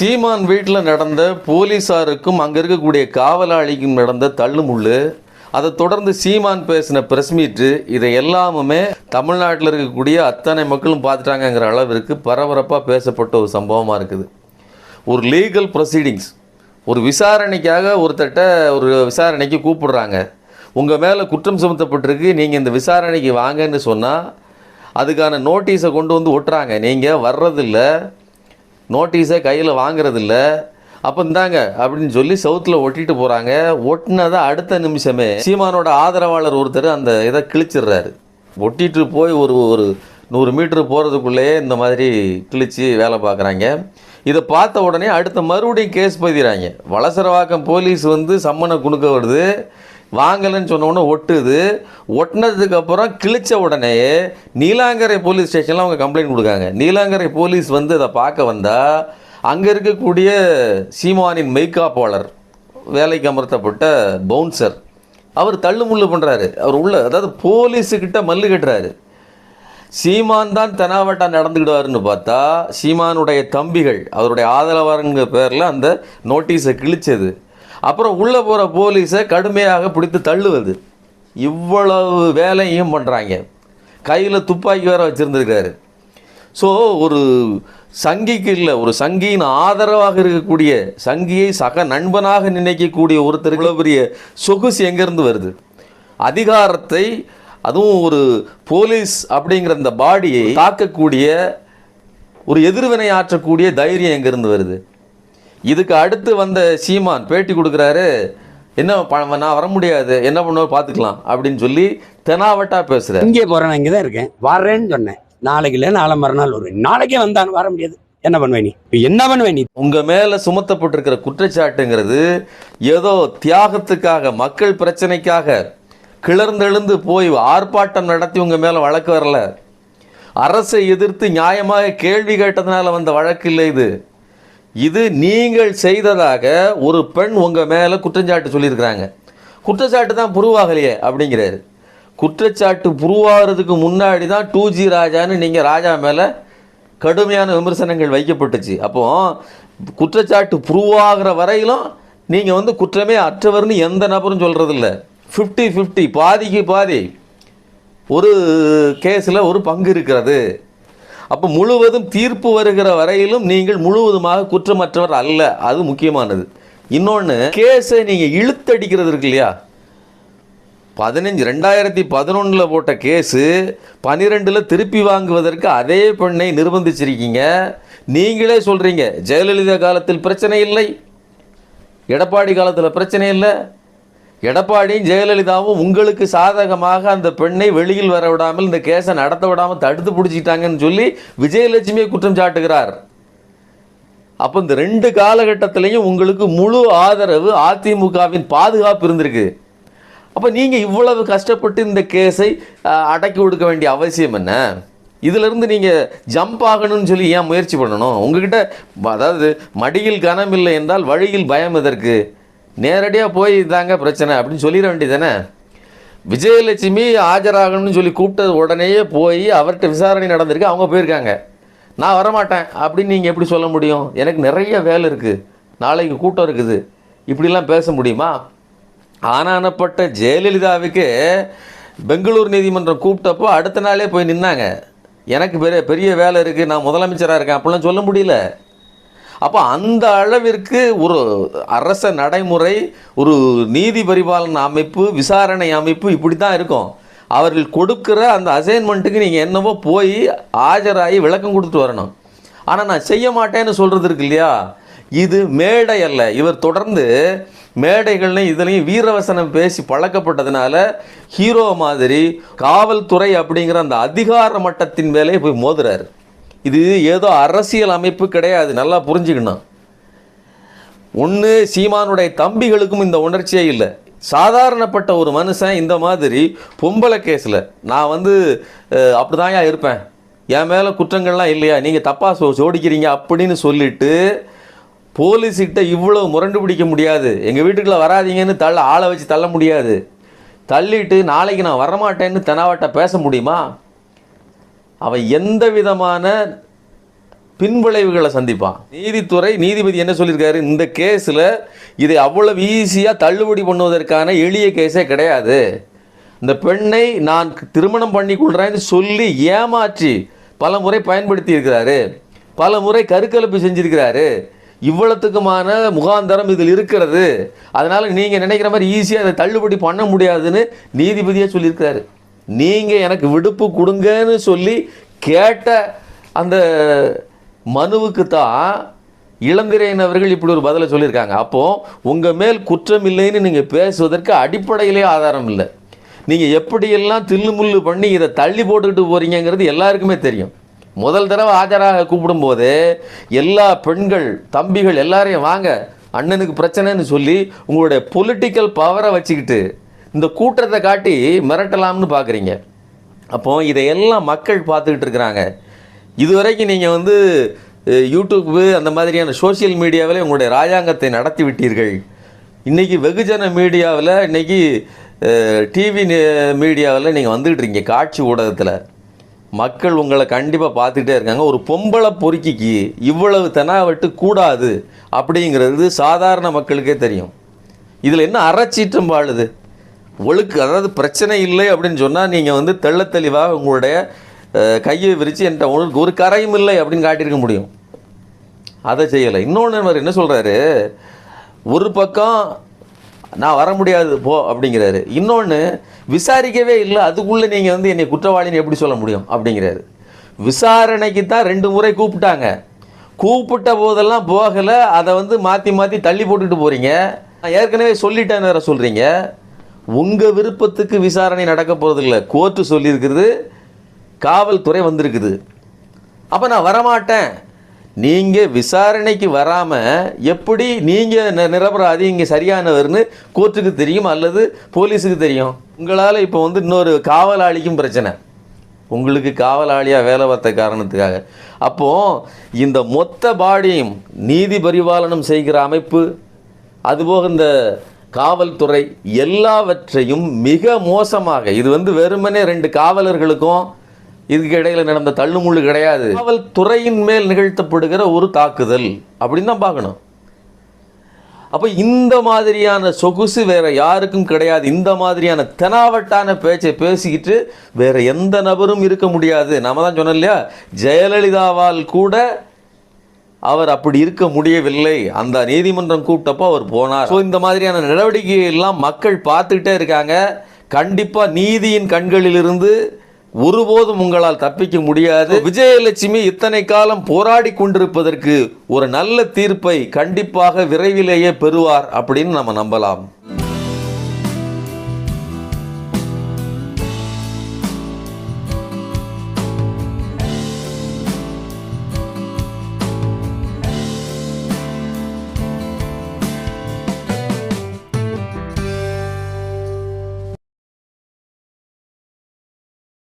சீமான் வீட்டில் நடந்த போலீஸாருக்கும் அங்கே இருக்கக்கூடிய காவலாளிக்கும் நடந்த தள்ளுமுள்ளு அதை தொடர்ந்து சீமான் பேசின ப்ரெஸ் மீட்டு இதை எல்லாமுமே தமிழ்நாட்டில் இருக்கக்கூடிய அத்தனை மக்களும் பார்த்துட்டாங்கங்கிற அளவிற்கு பரபரப்பாக பேசப்பட்ட ஒரு சம்பவமாக இருக்குது. ஒரு லீகல் ப்ரொசீடிங்ஸ் ஒரு விசாரணைக்காக ஒருத்தட்ட ஒரு விசாரணைக்கு கூப்பிடுறாங்க. உங்கள் மேலே குற்றம் சுமத்தப்பட்டிருக்கு நீங்கள் இந்த விசாரணைக்கு வாங்கன்னு சொன்னால் அதுக்கான நோட்டீஸை கொண்டு வந்து ஒட்டுறாங்க. நீங்கள் வர்றதில்ல நோட்டீஸே கையில் வாங்குறதில்ல. அப்போ இந்தாங்க அப்படின்னு சொல்லி சவுத்தில் ஒட்டிட்டு போகிறாங்க ஒட்டினதை அடுத்த நிமிஷமே சீமானோட ஆதரவாளர் ஒருத்தர் அந்த இதை கிழிச்சிடுறாரு. ஒட்டிட்டு போய் ஒரு ஒரு நூறு மீட்ரு போகிறதுக்குள்ளேயே இந்த மாதிரி கிழிச்சு வேலை பார்க்குறாங்க. இதை பார்த்த உடனே அடுத்த மறுபடியும் கேஸ் பதிகிறாங்க வளசரவாக்கம் போலீஸ் வந்து சம்மனை கொடுக்க வருது. வாங்கலைன்னு சொன்ன உடனே ஒட்டுது. ஒட்டினதுக்கு அப்புறம் கிழிச்ச உடனே நீலாங்கரை போலீஸ் ஸ்டேஷனில் அவங்க கம்ப்ளைண்ட் கொடுக்காங்க. நீலாங்கரை போலீஸ் வந்து அதை பார்க்க வந்தால் அங்கே இருக்கக்கூடிய சீமானின் மெய்காப்பாளர் வேலைக்கு அமர்த்தப்பட்ட பவுன்சர் அவர் தள்ளுமுள்ளு பண்ணுறாரு அவர் உள்ள அதாவது போலீஸுக்கிட்ட மல்லு கட்டுறாரு. சீமான் தான் தெனாவட்டா நடந்துக்கிடுவாருன்னு பார்த்தா சீமானுடைய தம்பிகள் அவருடைய ஆதரவாருங்கிற பேரில் அந்த நோட்டீஸை கிழிச்சது. அப்புறம் உள்ளே போகிற போலீஸை கடுமையாக பிடித்து தள்ளுவது. இவ்வளவு வேலையும் பண்ணுறாங்க கையில் துப்பாக்கி வேற வச்சுருந்துருக்காரு ஸோ ஒரு சங்கிக்கு இல்லை ஒரு சங்கியின் ஆதரவாக இருக்கக்கூடிய சங்கியை சக நண்பனாக நினைக்கக்கூடிய ஒருத்தர் இவ்வளோ பெரிய சொகுசு எங்கேருந்து வருது? அதிகாரத்தை அதுவும் ஒரு போலீஸ் அப்படிங்கிற அந்த பாடியை தாக்கக்கூடிய ஒரு எதிர்வினை ஆற்றக்கூடிய தைரியம் எங்கேருந்து வருது? இதுக்கு அடுத்து வந்த சீமான் பேட்டி கொடுக்குறாரு என்ன நான் வர முடியாது என்ன பண்ணுவோம் பார்த்துக்கலாம் அப்படின்னு சொல்லி தெனாவட்டா பேசுகிறார் இங்கே நான் இங்கே தான் இருக்கேன். வரேன்னு சொன்னேன். நாளைக்கு இல்லை நாளை மறுநாள் வருவேன். நாளைக்கே வந்தான் வர முடியாது. என்ன பண்ணுவேன் நீ? இப்ப என்ன பண்ணுவேன் நீ? உங்க மேல சுமத்தப்பட்டிருக்கிற குற்றச்சாட்டுங்கிறது ஏதோ தியாகத்துக்காக மக்கள் பிரச்சனைக்காக கிளர்ந்தெழுந்து போய் ஆர்ப்பாட்டம் நடத்தி உங்க மேல வழக்கு வரல. அரசை எதிர்த்து நியாயமாக கேள்வி கேட்டதுனால வந்த வழக்கு இல்லை இது. இது நீங்கள் செய்ததாக ஒரு பெண் உங்கள் மேலே குற்றச்சாட்டு சொல்லியிருக்கிறாங்க. குற்றச்சாட்டு தான் புருவாகலையே அப்படிங்கிறாரு. குற்றச்சாட்டு புருவாகிறதுக்கு முன்னாடி தான் டூ ஜி ராஜான்னு நீங்கள் ராஜா மேலே கடுமையான விமர்சனங்கள் வைக்கப்பட்டுச்சு. அப்போ குற்றச்சாட்டு புருவாகிற வரையிலும் நீங்கள் வந்து குற்றமே அற்றவர்னு எந்த நபரும் சொல்கிறதில்ல ஃபிஃப்டி ஃபிஃப்டி பாதிக்கு பாதி. ஒரு கேஸில் ஒரு பங்கு இருக்கிறது. அப்போ முழுவதும் தீர்ப்பு வருகிற வரையிலும் நீங்கள் முழுவதுமாக குற்றமற்றவர் அல்ல. அது முக்கியமானது. இன்னொன்று கேஸை நீங்கள் இழுத்தடிக்கிறது இருக்கு இல்லையா? பதினஞ்சு ரெண்டாயிரத்தி பதினொன்றில் போட்ட கேஸு பன்னிரெண்டில் திருப்பி வாங்குவதற்கு அதே பெண்ணை நிர்பந்திச்சிருக்கீங்க. நீங்களே சொல்கிறீங்க ஜெயலலிதா காலத்தில் பிரச்சனை இல்லை. எடப்பாடி காலத்தில் பிரச்சனை இல்லை. எடப்பாடியும் ஜெயலலிதாவும் உங்களுக்கு சாதகமாக அந்த பெண்ணை வெளியில் வர விடாமல் இந்த கேஸை நடத்த விடாமல் தடுத்து பிடிச்சிட்டாங்கன்னு சொல்லி விஜயலட்சுமியை குற்றம் சாட்டுகிறார். அப்போ இந்த ரெண்டு காலகட்டத்திலையும் உங்களுக்கு முழு ஆதரவு அதிமுகவின் பாதுகாப்பு இருந்திருக்கு. அப்போ நீங்கள் இவ்வளவு கஷ்டப்பட்டு இந்த கேஸை அடக்கி கொடுக்க வேண்டிய அவசியம் என்ன? இதிலிருந்து நீங்கள் ஜம்ப் ஆகணும்னு சொல்லி ஏன் முயற்சி பண்ணணும்? உங்ககிட்ட அதாவது மடியில் கனம் இல்லை என்றால் வழியில் பயம் எதற்கு? நேரடியாக போய் இதாங்க பிரச்சனை அப்படின்னு சொல்லிட வேண்டியதானே விஜயலட்சுமி ஆஜராகணும்னு சொல்லி கூப்பிட்டது உடனேயே போய் அவர்கிட்ட விசாரணை நடந்திருக்கு அவங்க போயிருக்காங்க. நான் வரமாட்டேன் அப்படின்னு நீங்கள் எப்படி சொல்ல முடியும்? எனக்கு நிறைய வேலை இருக்குது நாளைக்கு கூட்டம் இருக்குது. இப்படிலாம் பேச முடியுமா? ஆனானப்பட்ட ஜெயலலிதாவுக்கு பெங்களூர் நீதிமன்றம் கூப்பிட்டப்போ அடுத்த நாளே போய் நின்னாங்க. எனக்கு பெரிய பெரிய வேலை இருக்குது நான் முதலமைச்சராக இருக்கேன். அப்படிலாம் சொல்ல முடியல. அப்போ அந்த அளவிற்கு ஒரு அரச நடைமுறை ஒரு நீதி பரிபாலன அமைப்பு விசாரணை அமைப்பு இப்படி தான் இருக்கும். அவர்கள் கொடுக்குற அந்த அசைன்மெண்ட்டுக்கு நீங்கள் என்னவோ போய் ஆஜராகி விளக்கம் கொடுத்துட்டு வரணும். ஆனால் நான் செய்ய மாட்டேன்னு சொல்கிறது இருக்கு இல்லையா? இது மேடை அல்ல. இவர் தொடர்ந்து மேடைகள்லையும் இதுலேயும் வீரவசனம் பேசி பழக்கப்பட்டதுனால ஹீரோ மாதிரி காவல்துறை அப்படிங்கிற அந்த அதிகார மட்டத்தின் மேலே போய் மோதுறாரு. இது ஏதோ அரசியல் அமைப்பு கிடையாது நல்லா புரிஞ்சுக்கணும். ஒன்று சீமானுடைய தம்பிகளுக்கும் இந்த உணர்ச்சியே இல்லை. சாதாரணப்பட்ட ஒரு மனுஷன் இந்த மாதிரி பொம்பளை கேஸில் நான் வந்து அப்படிதான்யா இருப்பேன். என் மேலே குற்றங்கள்லாம் இல்லையா? நீங்கள் தப்பாக சோ சோடிக்கிறீங்க அப்படின்னு சொல்லிட்டு போலீஸ்கிட்ட இவ்வளோ முரண்டு பிடிக்க முடியாது. எங்கள் வீட்டுக்குள்ளே வராதீங்கன்னு தள்ள ஆளை வச்சு தள்ள முடியாது. தள்ளிட்டு நாளைக்கு நான் வரமாட்டேன்னு தெனாவட்ட பேச முடியுமா? அவன் எந்த விதமான பின்விளைவுகளை சந்திப்பான். நீதித்துறை நீதிபதி என்ன சொல்லியிருக்காரு? இந்த கேஸில் இதை அவ்வளவு ஈஸியாக தள்ளுபடி பண்ணுவதற்கான எளிய கேஸே கிடையாது. இந்த பெண்ணை நான் திருமணம் பண்ணி கொள்கிறேன்னு சொல்லி ஏமாற்றி பல முறை பயன்படுத்தி இருக்கிறாரு. பல முறை கருக்கலப்பு செஞ்சிருக்கிறாரு. இவ்வளத்துக்குமான முகாந்தரம் இதில் இருக்கிறது. அதனால் நீங்கள் நினைக்கிற மாதிரி ஈஸியாக அதை தள்ளுபடி பண்ண முடியாதுன்னு நீதிபதியே சொல்லியிருக்கிறாரு. நீங்கள் எனக்கு விடுப்பு கொடுங்கன்னு சொல்லி கேட்ட அந்த மனுவுக்கு தான் இளந்திரையன் அவர்கள் இப்படி ஒரு பதிலை சொல்லியிருக்காங்க. அப்போது உங்கள் மேல் குற்றம் இல்லைன்னு நீங்கள் பேசுவதற்கு அடிப்படையிலே ஆதாரம் இல்லை. நீங்கள் எப்படியெல்லாம் தில்லுமுள்ளு பண்ணி இதை தள்ளி போட்டுக்கிட்டு போகிறீங்கிறது எல்லாருக்குமே தெரியும். முதல் தடவை ஆஜராக கூப்பிடும்போது எல்லா பெண்கள் தம்பிகள் எல்லாரையும் வாங்க அண்ணனுக்கு பிரச்சனைன்னு சொல்லி உங்களுடைய பொலிட்டிக்கல் பவரை வச்சுக்கிட்டு இந்த கூட்டத்தை காட்டி மிரட்டலாம்னு பார்க்குறீங்க. அப்போ இதையெல்லாம் மக்கள் பார்த்துக்கிட்டு இருக்கிறாங்க. இதுவரைக்கும் நீங்கள் வந்து யூடியூப்பு அந்த மாதிரியான சோஷியல் மீடியாவில் உங்களுடைய ராஜாங்கத்தை நடத்தி விட்டீர்கள். இன்றைக்கி வெகுஜன மீடியாவில் இன்றைக்கி டிவி மீடியாவில் நீங்கள் வந்துக்கிட்டு இருக்கீங்க காட்சி ஊடகத்தில். மக்கள் உங்களை கண்டிப்பாக பார்த்துக்கிட்டே இருக்காங்க. ஒரு பொம்பளை பொறுக்கிக்கு இவ்வளவு தெனாவட்டு கூடாது அப்படிங்கிறது சாதாரண மக்களுக்கே தெரியும். இதில் என்ன அறச்சீற்றம் வாழுது? ஒழுக்கு அதாவது பிரச்சனை இல்லை அப்படின்னு சொன்னால் நீங்கள் வந்து தெள்ளத் தெளிவாக உங்களுடைய கையை விரித்து என்கிட்ட உங்களுக்கு ஒரு கரையும் இல்லை அப்படின்னு காட்டியிருக்க முடியும். அதை செய்யலை. இன்னொன்று அவர் என்ன சொல்கிறாரு ஒரு பக்கம் நான் வர முடியாது போ அப்படிங்கிறாரு. இன்னொன்று விசாரிக்கவே இல்லை அதுக்குள்ளே நீங்கள் வந்து என்னை குற்றவாளின்னு எப்படி சொல்ல முடியும்? அப்படிங்கிறாரு. விசாரணைக்கு தான் ரெண்டு முறை கூப்பிட்டாங்க. கூப்பிட்ட போதெல்லாம் போகலை அதை வந்து மாற்றி மாற்றி தள்ளி போட்டுட்டு போகிறீங்க நான் ஏற்கனவே சொல்லிட்டேன்னு வேறு சொல்கிறீங்க உங்கள் விருப்பத்துக்கு விசாரணை நடக்க போகிறதில்ல கோர்ட்டு சொல்லியிருக்கிறது காவல்துறை வந்திருக்குது. அப்போ நான் வரமாட்டேன். நீங்கள் விசாரணைக்கு வராமல் எப்படி நீங்கள் நிரபராதி இங்கே சரியானவர்னு கோர்ட்டுக்கு தெரியும் அல்லது போலீஸுக்கு தெரியும்? உங்களால் இப்போ வந்து இன்னொரு காவலாளிக்கும் பிரச்சனை. உங்களுக்கு காவலாளியாக வேலை பார்த்த காரணத்துக்காக. அப்போது இந்த மொத்த பாடியும் நீதி பரிபாலனம் செய்கிற அமைப்பு அதுபோக இந்த காவல்துறை எல்லாவற்றையும் மிக மோசமாக இது வந்து வெறுமனே ரெண்டு காவலர்களுக்கும் இதுக்கு இடையில நடந்த தள்ளுமுள்ளு கிடையாது. காவல்துறையின் மேல் நிகழ்த்தப்படுகிற ஒரு தாக்குதல் அப்படின்னு தான் பார்க்கணும். அப்போ இந்த மாதிரியான சொகுசு வேற யாருக்கும் கிடையாது. இந்த மாதிரியான தெனாவட்டான பேச்சை பேசிக்கிட்டு வேற எந்த நபரும் இருக்க முடியாது. நாம தான் சொன்னோம் இல்லையா? ஜெயலலிதாவால் கூட அவர் அப்படி இருக்க முடியவில்லை. அந்த நீதிமன்றம் கூப்பிட்டப்போ அவர் போனார். ஸோ இந்த மாதிரியான நடவடிக்கை எல்லாம் மக்கள் பார்த்துக்கிட்டே இருக்காங்க. கண்டிப்பா நீதியின் கண்களிலிருந்து ஒருபோதும் உங்களால் தப்பிக்க முடியாது. விஜயலட்சுமி இத்தனை காலம் போராடி கொண்டிருப்பதற்கு ஒரு நல்ல தீர்ப்பை கண்டிப்பாக விரைவிலேயே பெறுவார் அப்படின்னு நம்ம நம்பலாம்.